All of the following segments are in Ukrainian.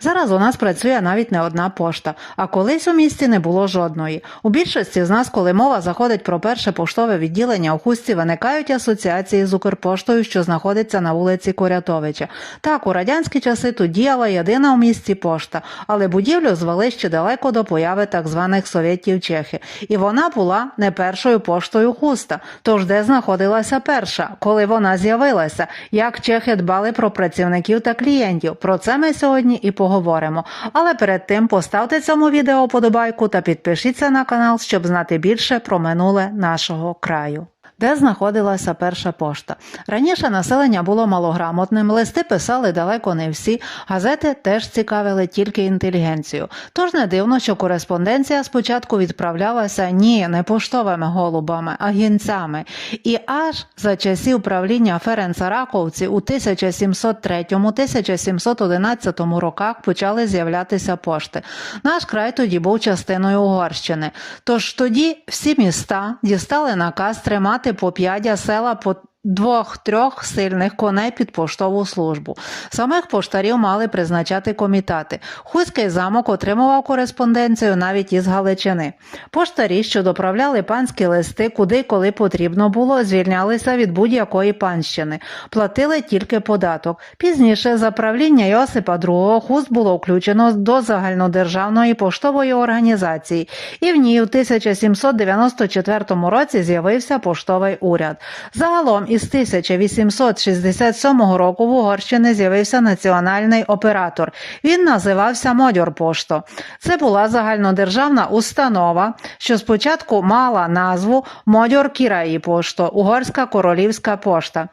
Зараз у нас працює навіть не одна пошта, а колись у місті не було жодної. У більшості з нас, коли мова заходить про перше поштове відділення у хусті, виникають асоціації з Укрпоштою, що знаходиться на вулиці Корятовича. Так, у радянські часи тут діяла єдина у місті пошта, але будівлю звели ще далеко до появи так званих совєтів Чехи. І вона була не першою поштою хуста. Тож де знаходилася перша, коли вона з'явилася, як чехи дбали про працівників та клієнтів. Про це ми сьогодні і поговоримо. Але перед тим поставте цьому відео подобайку та підпишіться на канал, щоб знати більше про минуле нашого краю. Де знаходилася перша пошта? Раніше населення було малограмотним, листи писали далеко не всі, газети теж цікавили тільки інтелігенцію. Тож не дивно, що кореспонденція спочатку відправлялася ні, не поштовими голубами, а гінцями. І аж за часів правління Ференца Раковці у 1703-1711 роках почали з'являтися пошти. Наш край тоді був частиною Угорщини. Тож тоді всі міста дістали наказ тримати по а села по двох-трьох сильних коней під поштову службу. Самих поштарів мали призначати комітати. Хуський замок отримував кореспонденцію навіть із Галичини. Поштарі, що доправляли панські листи, куди коли потрібно було, звільнялися від будь-якої панщини, платили тільки податок. Пізніше за правління Йосипа II хуст було включено до загальнодержавної поштової організації, і в ній у 1794 році з'явився поштовий уряд. Загалом із 1867 року в Угорщині з'явився національний оператор. Він називався Модьорпошто. Це була загальнодержавна установа, що спочатку мала назву Модьор Кіраї Пошто, Угорська королівська пошта.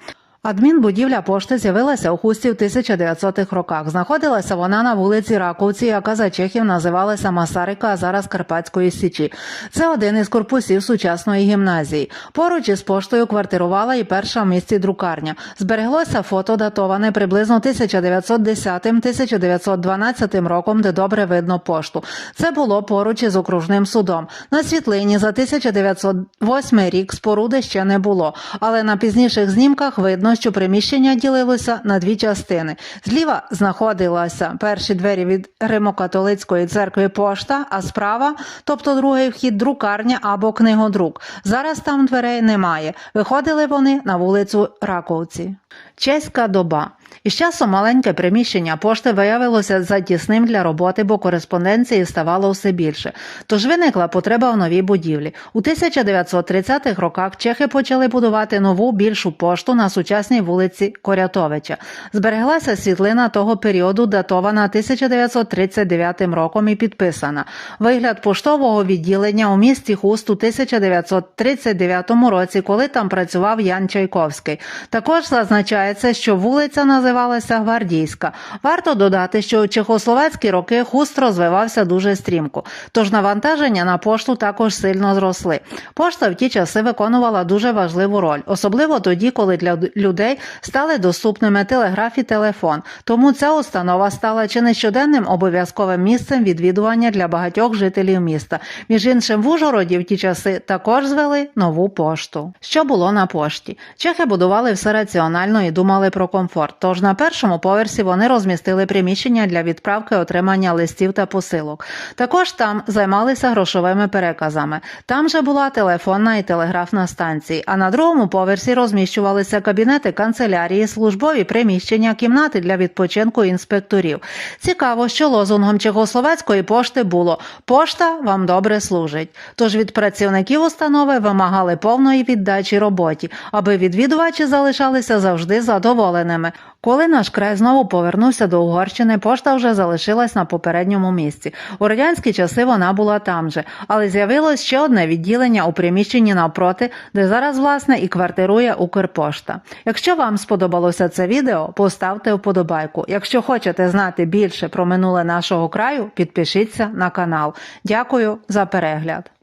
Адмінбудівля пошти з'явилася у хусті в 1900-х роках. Знаходилася вона на вулиці Раковці, яка за чехів називалася Масарика, а зараз Карпатської Січі. Це один із корпусів сучасної гімназії. Поруч із поштою квартирувала і перша в місті друкарня. Збереглося фото, датоване приблизно 1910-1912 роком, де добре видно пошту. Це було поруч із окружним судом. На світлині за 1908 рік споруди ще не було, але на пізніших знімках видно, що приміщення ділилося на дві частини. Зліва знаходилися перші двері від Римо-католицької церкви пошта, а справа, тобто другий вхід, друкарня або книгодрук. Зараз там дверей немає. Виходили вони на вулицю Раковці. Чеська доба. Із часом маленьке приміщення пошти виявилося затісним для роботи, бо кореспонденції ставало все більше. Тож виникла потреба в новій будівлі. У 1930-х роках чехи почали будувати нову більшу пошту на сучасній вулиці Корятовича. Збереглася світлина того періоду, датована 1939 роком і підписана. Вигляд поштового відділення у місті Хуст у 1939 році, коли там працював Ян Чайковський. Також зазначається, що вулиця називалася Гвардійська. Варто додати, що у чехословацькі роки хуст розвивався дуже стрімко, тож навантаження на пошту також сильно зросли. Пошта в ті часи виконувала дуже важливу роль, особливо тоді, коли для людей стали доступними телеграф і телефон. Тому ця установа стала чи не щоденним обов'язковим місцем відвідування для багатьох жителів міста. Між іншим, в Ужгороді в ті часи також звели нову пошту. Що було на пошті? Чехи будували все раціонально і думали про комфорт. Тож на першому поверсі вони розмістили приміщення для відправки отримання листів та посилок. Також там займалися грошовими переказами. Там же була телефонна і телеграфна станції. А на другому поверсі розміщувалися кабінети канцелярії, службові приміщення, кімнати для відпочинку інспекторів. Цікаво, що лозунгом Чехословацької пошти було Пошта вам добре служить. Тож від працівників установи вимагали повної віддачі роботі, аби відвідувачі залишалися завжди задоволеними. Коли наш край знову повернувся до Угорщини, пошта вже залишилась на попередньому місці. У радянські часи вона була там же, але з'явилось ще одне відділення у приміщенні навпроти, де зараз власне і квартирує Укрпошта. Якщо вам сподобалося це відео, поставте вподобайку. Якщо хочете знати більше про минуле нашого краю, підпишіться на канал. Дякую за перегляд.